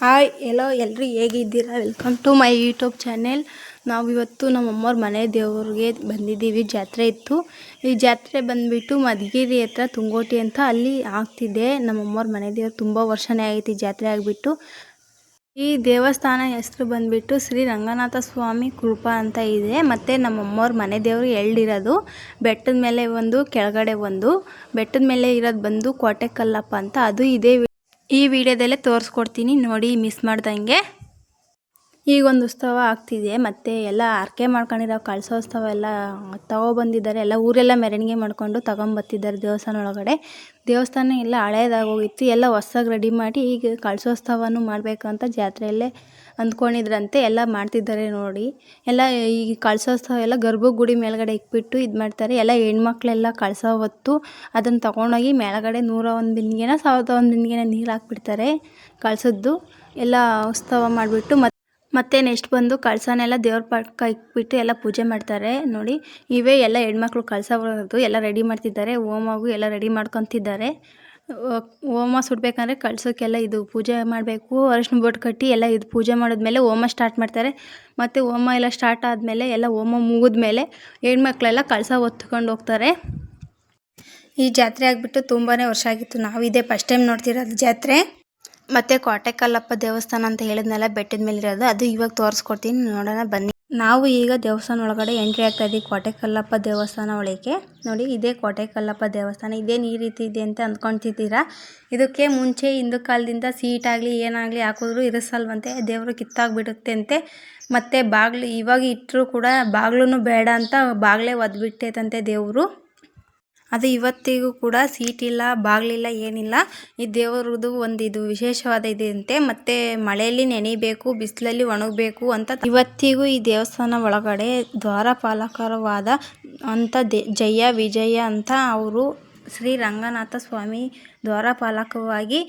Hi hello ಎಲ್ಲರೂ ಹೇಗಿದ್ದೀರಾ? Welcome to my YouTube channel ನಾವು ಇವತ್ತು ನಮ್ಮ ಅಮ್ಮವ್ರ ಮನೆ ದೇವ್ರಿಗೆ ಬಂದಿದ್ದೀವಿ. ಜಾತ್ರೆ ಇತ್ತು. ಈ ಜಾತ್ರೆ ಬಂದುಬಿಟ್ಟು ಮಧುಗಿರಿ ಹತ್ರ ತುಂಗೋಟಿ ಅಂತ ಅಲ್ಲಿ ಆಗ್ತಿದೆ. ನಮ್ಮಮ್ಮವ್ರ ಮನೆ ದೇವ್ರು ತುಂಬ ವರ್ಷನೇ ಆಗೈತಿ ಜಾತ್ರೆ ಆಗಿಬಿಟ್ಟು. ಈ ದೇವಸ್ಥಾನ ಹೆಸರು ಬಂದ್ಬಿಟ್ಟು ಶ್ರೀ ರಂಗನಾಥ ಸ್ವಾಮಿ ಕೃಪಾ ಅಂತ ಇದೆ. ಮತ್ತು ನಮ್ಮಮ್ಮವ್ರ ಮನೆ ದೇವರು ಎಳ್ಳಿರೋದು. ಬೆಟ್ಟದ ಮೇಲೆ ಒಂದು, ಕೆಳಗಡೆ ಒಂದು. ಬೆಟ್ಟದ ಮೇಲೆ ಇರೋದು ಬಂದು ಕೋಟೆ ಕಲ್ಲಪ್ಪ ಅಂತ ಅದು ಇದೇ. ಈ ವಿಡಿಯೋದಲ್ಲೇ ತೋರಿಸ್ಕೊಡ್ತೀನಿ ನೋಡಿ ಮಿಸ್ ಮಾಡ್ದಂಗೆ. ಈಗ ಒಂದು ಉತ್ಸವ ಆಗ್ತಿದೆ. ಮತ್ತು ಎಲ್ಲ ಆರ್ಕೆ ಮಾಡ್ಕೊಂಡಿರೋ ಕಳಸೋತ್ಸವ ಎಲ್ಲ ತಗೊಬಂದಿದ್ದಾರೆ. ಎಲ್ಲ ಊರೆಲ್ಲ ಮೆರವಣಿಗೆ ಮಾಡಿಕೊಂಡು ತಗೊಂಬತ್ತಿದ್ದಾರೆ ದೇವಸ್ಥಾನ ಒಳಗಡೆ ದೇವಸ್ಥಾನ ಎಲ್ಲ ಹಳೇದಾಗೋಗಿತ್ತು. ಎಲ್ಲ ಹೊಸ್ದಾಗಿ ರೆಡಿ ಮಾಡಿ ಈಗ ಕಳಸೋತ್ಸವನೂ ಅಂತ ಜಾತ್ರೆಯಲ್ಲೇ ಅಂದ್ಕೊಂಡಿದ್ರಂತೆ. ಎಲ್ಲ ಮಾಡ್ತಿದ್ದಾರೆ ನೋಡಿ. ಎಲ್ಲ ಈ ಕಳಸೋತ್ಸವ ಎಲ್ಲ ಗರ್ಭಗುಡಿ ಮೇಲ್ಗಡೆ ಇಕ್ಬಿಟ್ಟು ಇದು ಮಾಡ್ತಾರೆ. ಎಲ್ಲ ಹೆಣ್ಮಕ್ಳೆಲ್ಲ ಕಳಸ ಹೊತ್ತು ಅದನ್ನು ತಗೊಂಡೋಗಿ ಮೇಲ್ಗಡೆ ನೂರ ಒಂದು ಬಿಂದಿಗೆನ ಸಾವಿರದ ಒಂದು ಬಿಂದಿಗೆನ ನೀರು ಹಾಕ್ಬಿಡ್ತಾರೆ ಕಳಸದ್ದು ಎಲ್ಲ ಉತ್ಸವ ಮಾಡಿಬಿಟ್ಟು ಮತ್ತೆ ನೆಕ್ಸ್ಟ್ ಬಂದು ಕಳಸನೆಲ್ಲ ದೇವ್ರ ಪಕ್ಕ ಇಟ್ಬಿಟ್ಟು ಎಲ್ಲ ಪೂಜೆ ಮಾಡ್ತಾರೆ. ನೋಡಿ, ಇವೇ ಎಲ್ಲ ಹೆಣ್ಮಕ್ಳು ಕಳಸ ಬರೋದು ಎಲ್ಲ ರೆಡಿ ಮಾಡ್ತಿದ್ದಾರೆ. ಹೋಮಗೂ ಎಲ್ಲ ರೆಡಿ ಮಾಡ್ಕೊತಿದ್ದಾರೆ. ಹೋಮ ಸುಡಬೇಕಂದ್ರೆ ಕಳ್ಸೋಕ್ಕೆಲ್ಲ ಇದು ಪೂಜೆ ಮಾಡಬೇಕು. ಅರಿಶಿನ ಬೋಟ್ ಕಟ್ಟಿ ಎಲ್ಲ ಇದು ಪೂಜೆ ಮಾಡಿದ್ಮೇಲೆ ಹೋಮ ಸ್ಟಾರ್ಟ್ ಮಾಡ್ತಾರೆ. ಮತ್ತು ಹೋಮ ಎಲ್ಲ ಸ್ಟಾರ್ಟ್ ಆದಮೇಲೆ ಎಲ್ಲ ಹೋಮ ಮುಗಿದ್ಮೇಲೆ ಹೆಣ್ಮಕ್ಳೆಲ್ಲ ಕಳಸ ಹೊತ್ಕೊಂಡು ಹೋಗ್ತಾರೆ. ಈ ಜಾತ್ರೆ ಆಗಿಬಿಟ್ಟು ತುಂಬಾ ವರ್ಷ ಆಗಿತ್ತು. ನಾವು ಇದೇ ಫಸ್ಟ್ ಟೈಮ್ ನೋಡ್ತಿರೋದು ಜಾತ್ರೆ. ಮತ್ತು ಕೋಟೆಕಲ್ಲಪ್ಪ ದೇವಸ್ಥಾನ ಅಂತ ಹೇಳಿದ್ನಲ್ಲ, ಬೆಟ್ಟದ ಮೇಲೆ ಇರೋದು, ಅದು ಇವಾಗ ತೋರಿಸ್ಕೊಡ್ತೀನಿ, ನೋಡೋಣ ಬನ್ನಿ. ನಾವು ಈಗ ದೇವಸ್ಥಾನ ಒಳಗಡೆ ಎಂಟ್ರಿ ಆಗ್ತಾ ಇದ್ದೀವಿ ಕೋಟೆ ಕಲ್ಲಪ್ಪ ದೇವಸ್ಥಾನ ಒಳಗೆ. ನೋಡಿ, ಇದೇ ಕೋಟೆಕಲ್ಲಪ್ಪ ದೇವಸ್ಥಾನ ಇದೇನು ಈ ರೀತಿ ಇದೆ ಅಂತ ಅಂದ್ಕೊಳ್ತಿದ್ದೀರಾ ಇದಕ್ಕೆ ಮುಂಚೆ ಹಿಂದೂ ಕಾಲದಿಂದ ಸೀಟ್ ಆಗಲಿ, ಏನಾಗಲಿ ಹಾಕಿದ್ರು ಇರಿಸಲ್ವಂತೆ, ದೇವರು ಕಿತ್ತಾಗ್ಬಿಡುತ್ತೆ ಅಂತೆ ಮತ್ತು ಬಾಗಿಲು, ಇವಾಗ ಇಟ್ಟರು ಕೂಡ ಬಾಗ್ಲೂ ಬೇಡ ಅಂತ, ಬಾಗಿಲೇ ಒದ್ಬಿಟ್ಟೈತಂತೆ ದೇವರು. ಅದು ಇವತ್ತಿಗೂ ಕೂಡ ಸೀಟ್ ಇಲ್ಲ ಬಾಗಿಲಿಲ್ಲ ಏನಿಲ್ಲ. ಈ ದೇವರದು ಒಂದು ಇದು ವಿಶೇಷವಾದ ಇದಂತೆ ಮತ್ತೆ ಮಳೆಯಲ್ಲಿ ನೆನೆಯಬೇಕು ಬಿಸಿಲಲ್ಲಿ ಒಣಗಬೇಕು ಅಂತ ಇವತ್ತಿಗೂ ಈ ದೇವಸ್ಥಾನ ಒಳಗಡೆ ದ್ವಾರಪಾಲಕರವಾದ ಅಂತ ಜಯ, ವಿಜಯ ಅಂತ ಅವರು ಶ್ರೀ ರಂಗನಾಥ ಸ್ವಾಮಿ ದ್ವಾರಪಾಲಕವಾಗಿ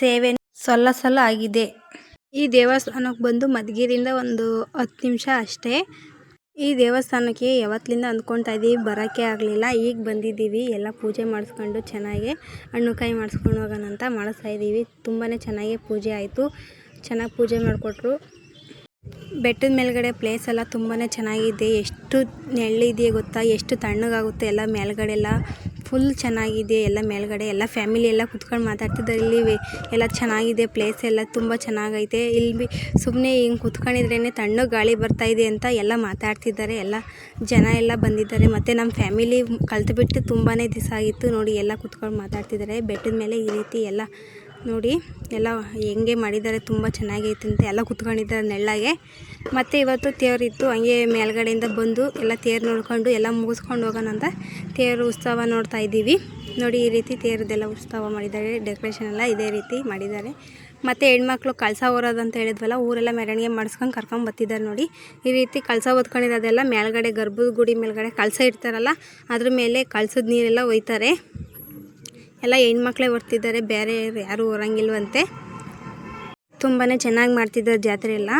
ಸೇವೆ ಸಲ್ಲ ಆಗಿದೆ ಈ ದೇವಸ್ಥಾನಕ್ಕೆ ಬಂದು ಮಧುಗಿರಿಯಿಂದ ಒಂದು ಹತ್ತು ನಿಮಿಷ ಅಷ್ಟೇ. ಈ ದೇವಸ್ಥಾನಕ್ಕೆ ಯಾವತ್ತಿಂದ ಅಂದ್ಕೊತಾ ಇದ್ದೀವಿ ಬರೋಕ್ಕೆ ಆಗಲಿಲ್ಲ. ಈಗ ಬಂದಿದ್ದೀವಿ. ಎಲ್ಲ ಪೂಜೆ ಮಾಡಿಸ್ಕೊಂಡು ಚೆನ್ನಾಗಿ ಹಣ್ಣು ಕಾಯಿ ಮಾಡಿಸ್ಕೊಂಡು ಹೋಗೋಣ ಅಂತ ಮಾಡಿಸ್ತಾ ಇದ್ದೀವಿ ತುಂಬಾ ಚೆನ್ನಾಗಿ ಪೂಜೆ ಆಯಿತು. ಚೆನ್ನಾಗಿ ಪೂಜೆ ಮಾಡಿಕೊಟ್ರು. ಬೆಟ್ಟದ ಮೇಲ್ಗಡೆ ಪ್ಲೇಸ್ ಎಲ್ಲ ತುಂಬಾ ಚೆನ್ನಾಗಿದೆ. ಎಷ್ಟು ನೆಳ್ಳಿದೆ ಗೊತ್ತಾ? ಎಷ್ಟು ತಣ್ಣಗಾಗುತ್ತೆ ಎಲ್ಲ ಮೇಲ್ಗಡೆ ಎಲ್ಲ ಫುಲ್ ಚೆನ್ನಾಗಿದೆ, ಎಲ್ಲ ಮೇಲ್ಗಡೆ ಎಲ್ಲ ಫ್ಯಾಮಿಲಿ ಎಲ್ಲ ಕುತ್ಕೊಂಡು ಮಾತಾಡ್ತಿದ್ದಾರೆ ಇಲ್ಲಿ. ಎಲ್ಲ ಚೆನ್ನಾಗಿದೆ ಪ್ಲೇಸ್ ಎಲ್ಲ ತುಂಬ ಚೆನ್ನಾಗೈತೆ. ಇಲ್ಲಿ ಬಿ ಸುಮ್ಮನೆ ಹಿಂಗೆ ಕುತ್ಕೊಂಡಿದ್ರೇ ತಣ್ಣಗೆ ಗಾಳಿ ಬರ್ತಾ ಇದೆ ಅಂತ ಎಲ್ಲ ಮಾತಾಡ್ತಿದ್ದಾರೆ. ಎಲ್ಲ ಜನ ಎಲ್ಲ ಬಂದಿದ್ದಾರೆ. ಮತ್ತು ನಮ್ಮ ಫ್ಯಾಮಿಲಿ ಕಲ್ತುಬಿಟ್ಟು ತುಂಬಾ ದಿವಸ ಆಗಿತ್ತು. ನೋಡಿ ಎಲ್ಲ ಕುತ್ಕೊಂಡು ಮಾತಾಡ್ತಿದ್ದಾರೆ. ಬೆಟ್ಟದ ಮೇಲೆ ಈ ರೀತಿ ಎಲ್ಲ ನೋಡಿ, ಎಲ್ಲ ಹೆಂಗೆ ಮಾಡಿದ್ದಾರೆ, ತುಂಬ ಚೆನ್ನಾಗೈತೆ ಅಂತ ಎಲ್ಲ ಕುತ್ಕೊಂಡಿದ್ದಾರೆ ನೆಳ್ಳಾಗೆ. ಮತ್ತು ಇವತ್ತು ತೇರಿತ್ತು ಹಂಗೆ ಮೇಲ್ಗಡೆಯಿಂದ ಬಂದು ಎಲ್ಲ ತೇರು ನೋಡ್ಕೊಂಡು ಎಲ್ಲ ಮುಗಿಸ್ಕೊಂಡು ಹೋಗೋಣ ಅಂತ ತೇರು ಉತ್ಸವ ನೋಡ್ತಾ ಇದ್ದೀವಿ. ನೋಡಿ, ಈ ರೀತಿ ತೇರದೆಲ್ಲ ಉತ್ಸವ ಮಾಡಿದ್ದಾರೆ, ಡೆಕೋರೇಷನ್ ಎಲ್ಲ ಇದೇ ರೀತಿ ಮಾಡಿದ್ದಾರೆ. ಮತ್ತು ಹೆಣ್ಮಕ್ಳು ಕಳಸ ಹೊರೋದು ಅಂತ ಹೇಳಿದ್ವಲ್ಲ, ಊರೆಲ್ಲ ಮೆರವಣಿಗೆ ಮಾಡಿಸ್ಕೊಂಡು ಕರ್ಕೊಂಡು ಬರ್ತಿದ್ದಾರೆ ನೋಡಿ. ಈ ರೀತಿ ಕಳಸ ಹೊತ್ಕೊಂಡಿರೋದೆಲ್ಲ ಮೇಲ್ಗಡೆ ಗರ್ಭದ ಗುಡಿ ಮೇಲ್ಗಡೆ ಕಳಸ ಇಡ್ತಾರಲ್ಲ, ಅದ್ರ ಮೇಲೆ ಕಳಸದ ನೀರೆಲ್ಲ ಒಯ್ತಾರೆ. ಎಲ್ಲ ಹೆಣ್ಮಕ್ಳೇ ಹೊರ್ತಿದ್ದಾರೆ, ಬೇರೆ ಯಾರು ಹೊರಂಗಿಲ್ವಂತೆ. ತುಂಬಾ ಚೆನ್ನಾಗಿ ಮಾಡ್ತಿದ್ದಾರೆ ಜಾತ್ರೆ ಎಲ್ಲ.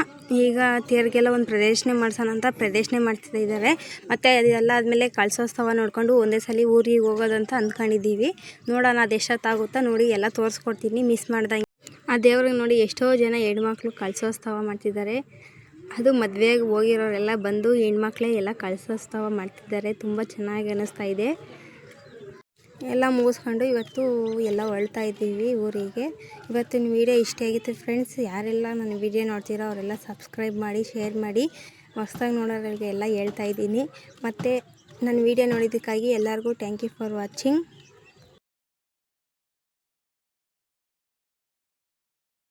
ಈಗ ತೇರಿಗೆಲ್ಲ ಒಂದು ಪ್ರದರ್ಶನೆ ಮಾಡ್ಸೋಣ ಅಂತ ಪ್ರದರ್ಶನೆ ಮಾಡ್ತಿದ್ದ ಇದ್ದಾರೆ. ಮತ್ತು ಅದೆಲ್ಲ ಆದಮೇಲೆ ಕಳಸೋತ್ಸವ ನೋಡಿಕೊಂಡು ಒಂದೇ ಸಲ ಊರಿಗೆ ಹೋಗೋದಂತ ಅಂದ್ಕೊಂಡಿದ್ದೀವಿ. ನೋಡೋಣ ಅದು ಎಷ್ಟೊತ್ತಾಗುತ್ತಾ ನೋಡಿ ಎಲ್ಲ ತೋರಿಸ್ಕೊಡ್ತೀನಿ ಮಿಸ್ ಮಾಡ್ದಂಗೆ. ಆ ದೇವ್ರಿಗೆ ನೋಡಿ ಎಷ್ಟೋ ಜನ ಹೆಣ್ಮಕ್ಳು ಕಳಸೋತ್ಸವ ಮಾಡ್ತಿದ್ದಾರೆ. ಅದು ಮದುವೆಗೆ ಹೋಗಿರೋರೆಲ್ಲ ಬಂದು ಹೆಣ್ಮಕ್ಳೇ ಎಲ್ಲ ಕಳಸೋತ್ಸವ ಮಾಡ್ತಿದ್ದಾರೆ. ತುಂಬ ಚೆನ್ನಾಗಿ ಅನ್ನಿಸ್ತಾ ಇದೆ. ಎಲ್ಲ ಮುಗಿಸ್ಕೊಂಡು ಇವತ್ತು ಎಲ್ಲ ಹೊಳ್ತಾ ಇದ್ದೀವಿ ಊರಿಗೆ. ಇವತ್ತಿನ ವೀಡಿಯೋ ಇಷ್ಟ ಆಗಿತ್ತು ಫ್ರೆಂಡ್ಸ್ ಯಾರೆಲ್ಲ ನನ್ನ ವೀಡಿಯೋ ನೋಡ್ತೀರೋ ಅವರೆಲ್ಲ ಸಬ್ಸ್ಕ್ರೈಬ್ ಮಾಡಿ ಶೇರ್ ಮಾಡಿ. ಹೊಸ್ದಾಗಿ ನೋಡೋರಿಗೆ ಎಲ್ಲ ಹೇಳ್ತಾ ಇದ್ದೀನಿ. ಮತ್ತು ನನ್ನ ವೀಡಿಯೋ ನೋಡಿದ್ದಕ್ಕಾಗಿ ಎಲ್ಲರಿಗೂ ಥ್ಯಾಂಕ್ ಯು ಫಾರ್ ವಾಚಿಂಗ್